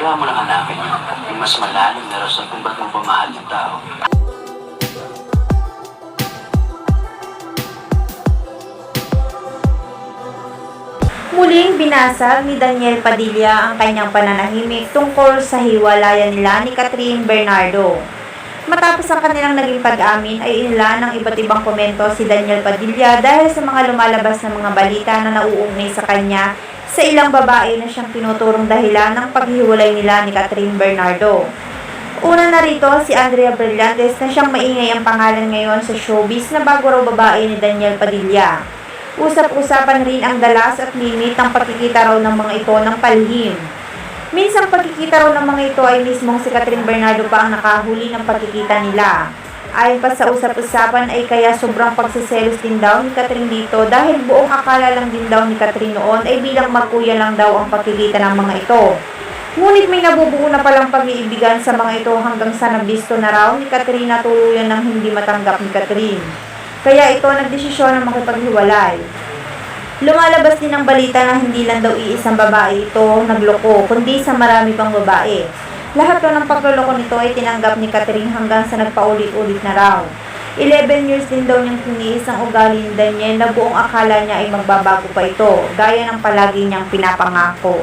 kailangan mo lang hanapin yung mas malalim na rason kung ba't mo pamahal yung tao. Muling binasag ni Daniel Padilla ang kanyang pananahimik tungkol sa hiwalayan nila ni Catherine Bernardo. Matapos ang kanilang naging pag-amin ay inila ng iba't ibang komento si Daniel Padilla dahil sa mga lumalabas na mga balita na nauugnay sa kanya sa ilang babae na siyang tinuturong dahilan ng paghiwalay nila ni Catherine Bernardo. Una na rito si Andrea Brillantes na siyang maingay ang pangalan ngayon sa showbiz na bago raw babae ni Daniel Padilla. Usap-usapan rin ang dalas at limit ng pagkikita raw ng mga ito ng palihim. Minsang pagkikita raw ng mga ito ay mismong si Catherine Bernardo pa ang nakahuli ng pagkikita nila. Ayon pa sa usap-usapan ay kaya sobrang pagsiselos din daw ni Catherine dito dahil buong akala lang din daw ni Catherine noon ay bilang magkuya lang daw ang pagkikita ng mga ito. Ngunit may nabubuo na palang pag-iibigan sa mga ito hanggang sa nabisto na raw ni Catherine na tuluyan ng hindi matanggap ni Catherine. Kaya ito nagdesisyon na makipaghiwalay. Lumalabas din ang balita na hindi lang daw iisang babae ito nagloko, kundi sa marami pang babae. Lahat ng pagluloko nito ay tinanggap ni Catherine hanggang sa nagpaulit-ulit na raw. 11 years din daw niyang tiniis ang ugali ni Daniel na buong akala niya ay magbabago pa ito, gaya ng palagi niyang pinapangako.